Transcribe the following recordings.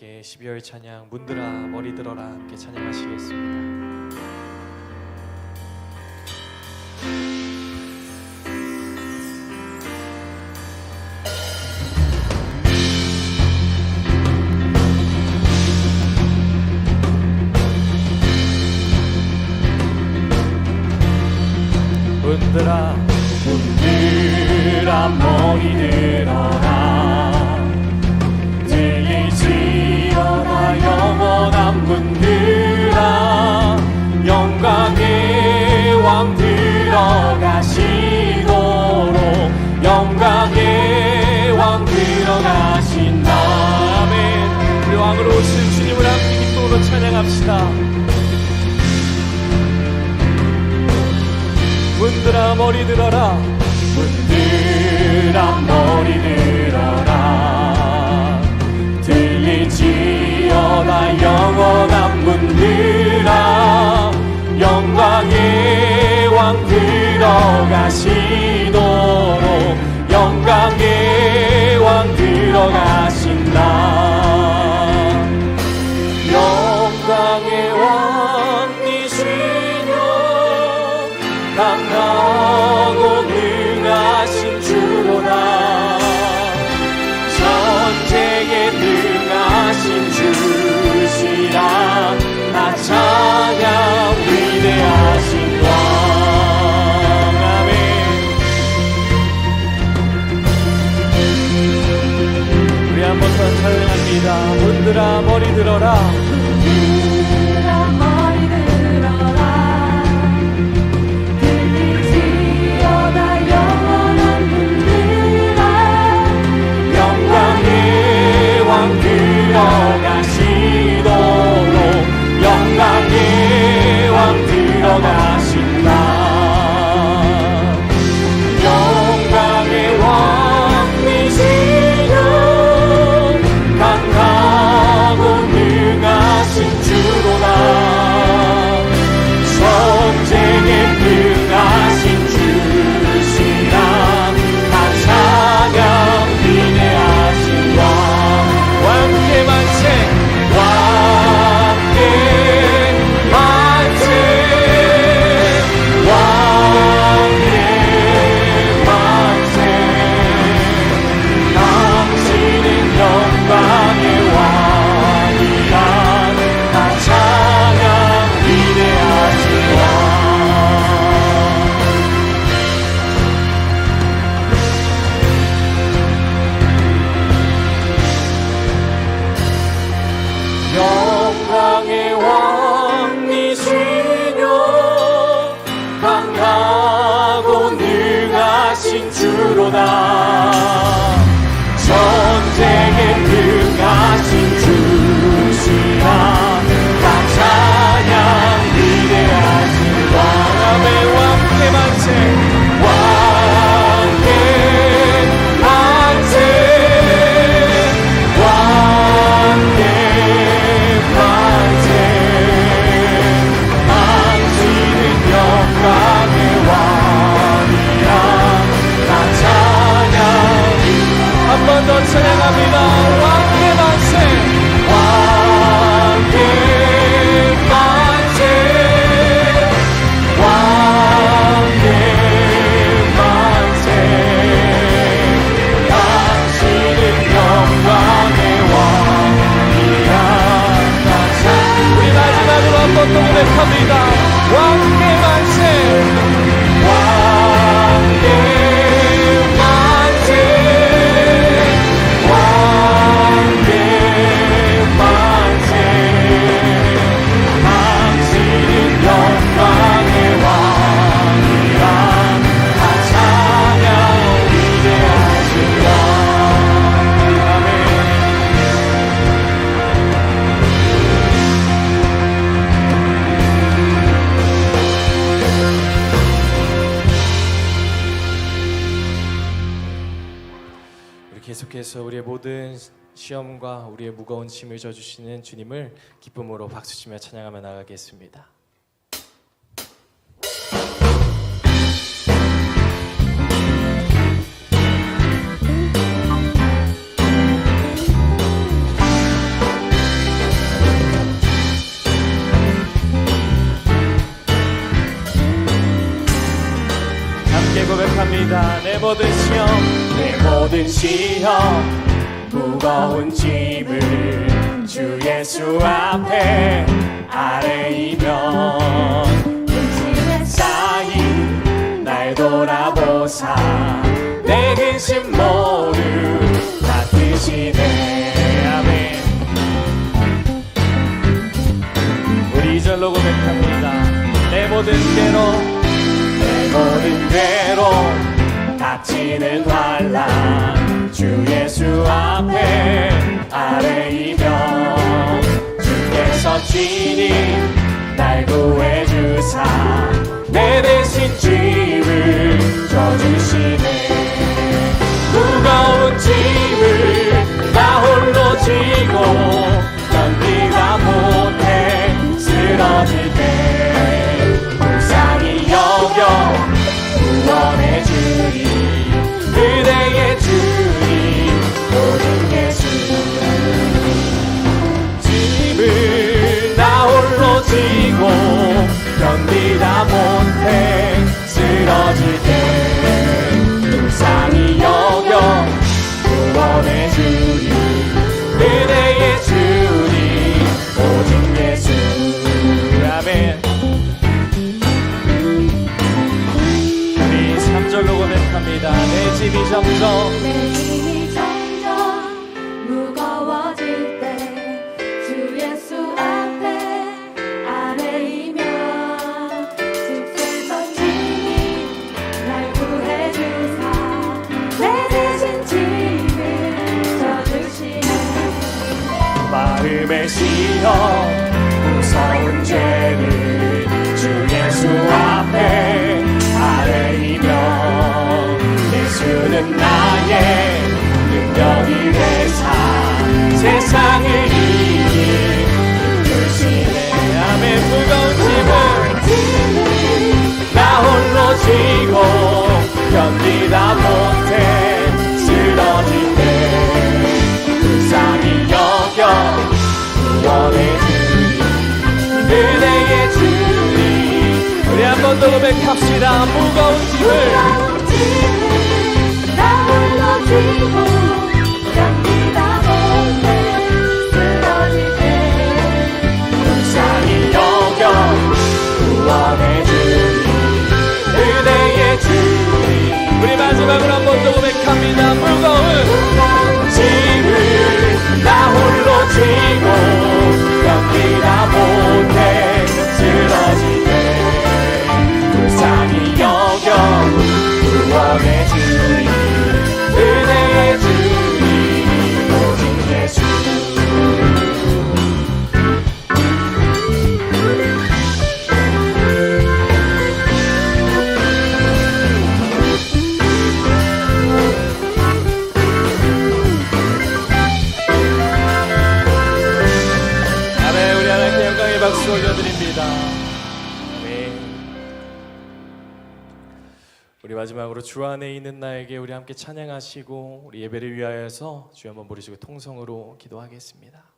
함께 12월 찬양 문들아 머리 들어라 함께 찬양하시겠습니다. 찬양합시다 문들아 머리 들어라. 문들아 머리 들어라. 들리지어라 영원한 문들아. 영광의 왕 들어가시도록. 영광의 왕 들어가신다 강하고 능하신 주로다. 전쟁에 능하신 주시라. 나 찬양 위대하신 왕. 아멘. 우리 한번 더 찬양합니다. 문들아 머리 들어라 무거운 짐을 져주시는 주님을 기쁨으로 박수치며 찬양하며 나가겠습니다. 고백합니다. 내 모든 시험, 내 모든 시험. 무거운 짐을 주 예수 앞에 아뢰이면 근심에 쌓인 날 돌아보사 내 근심 모두 다 드시네 아멘. 우리 절로 고백합니다. 내 모든 괴로 내 모든 괴로 닥치는 환란. 주 예수 앞에 아뢰이면 주께서 친히 날 구해주사 내 대신 짐을 져주시네. 무거운 짐을 나 홀로 지고 견디다 못해 쓰러질 때 시험 무서운 죄를 주 예수 앞에 아뢰이면 예수는 나의 능력이 되사 세상을 이길 주시네 아멘 무거운 짐을 나 홀로 지고 견디다 못 구원해. 주니 그대의 주님 우리 한 번 더 고백합시다. 무거운 짐을. 나 홀로 지고 견디다. 못해 쓰러질 때 불쌍히 여겨 구원해 주니. 그대의 주님 우리 마지막으로 한 번 더 고백합니다. 무거운 주 안에 있는 나에게 우리 함께 찬양하시고 우리 예배를 위하여서 주여 한번 부르시고 통성으로 기도하겠습니다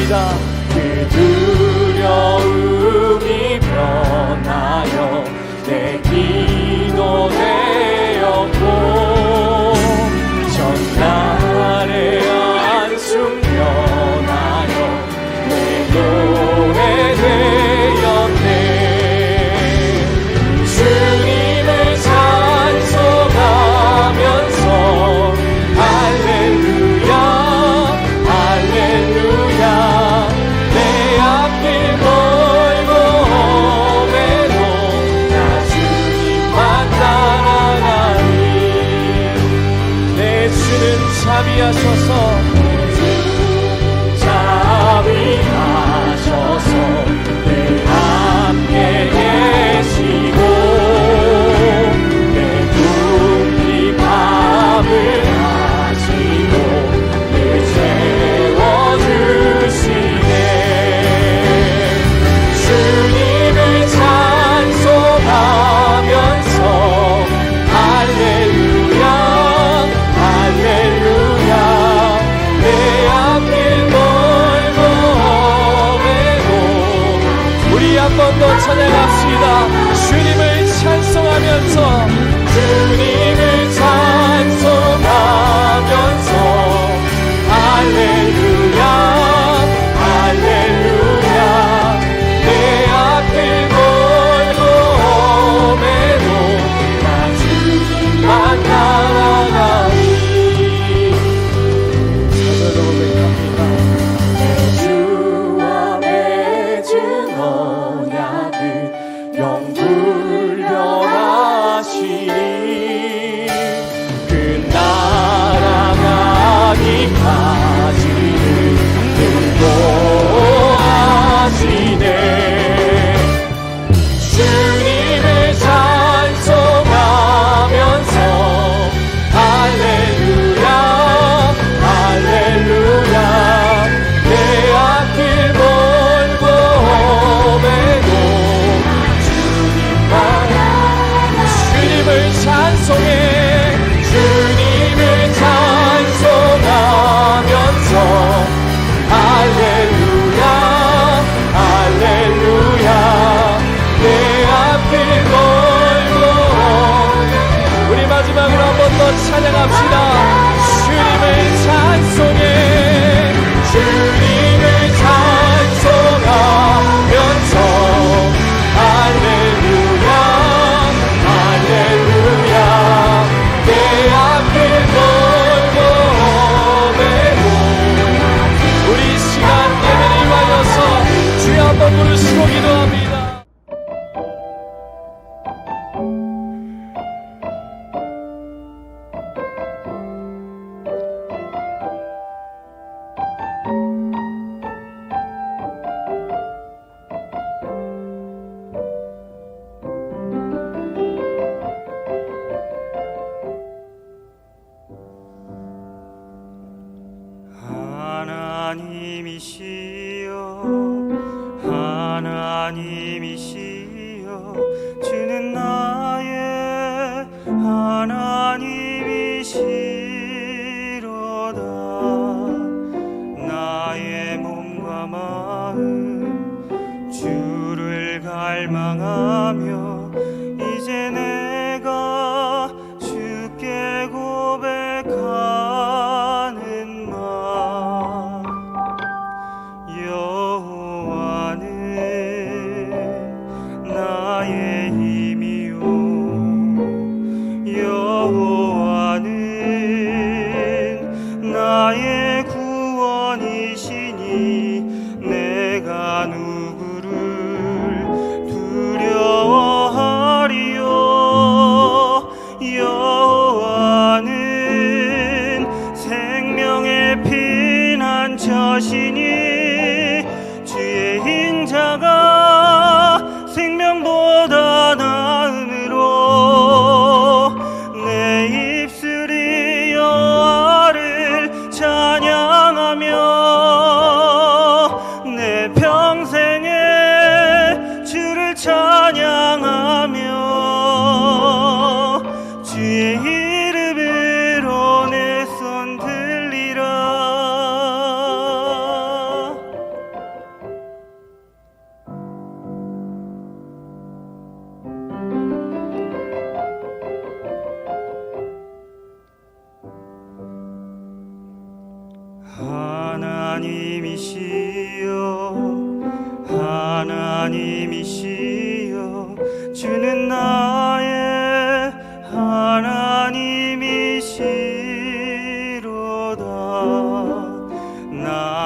고백합니다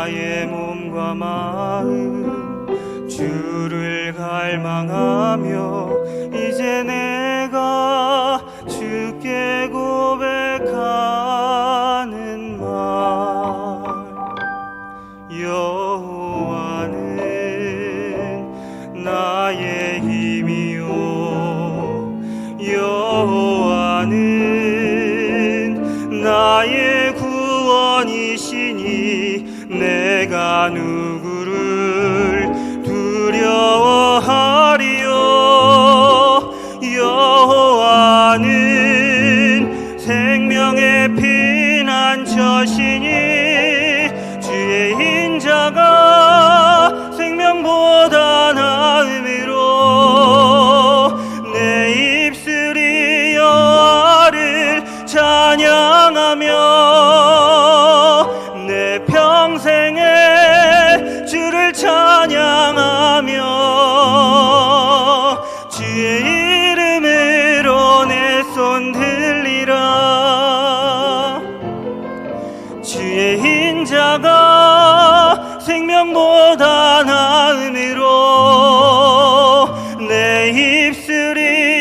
나의 몸과 마음 주를 갈망하며 이제는 小心你 입술이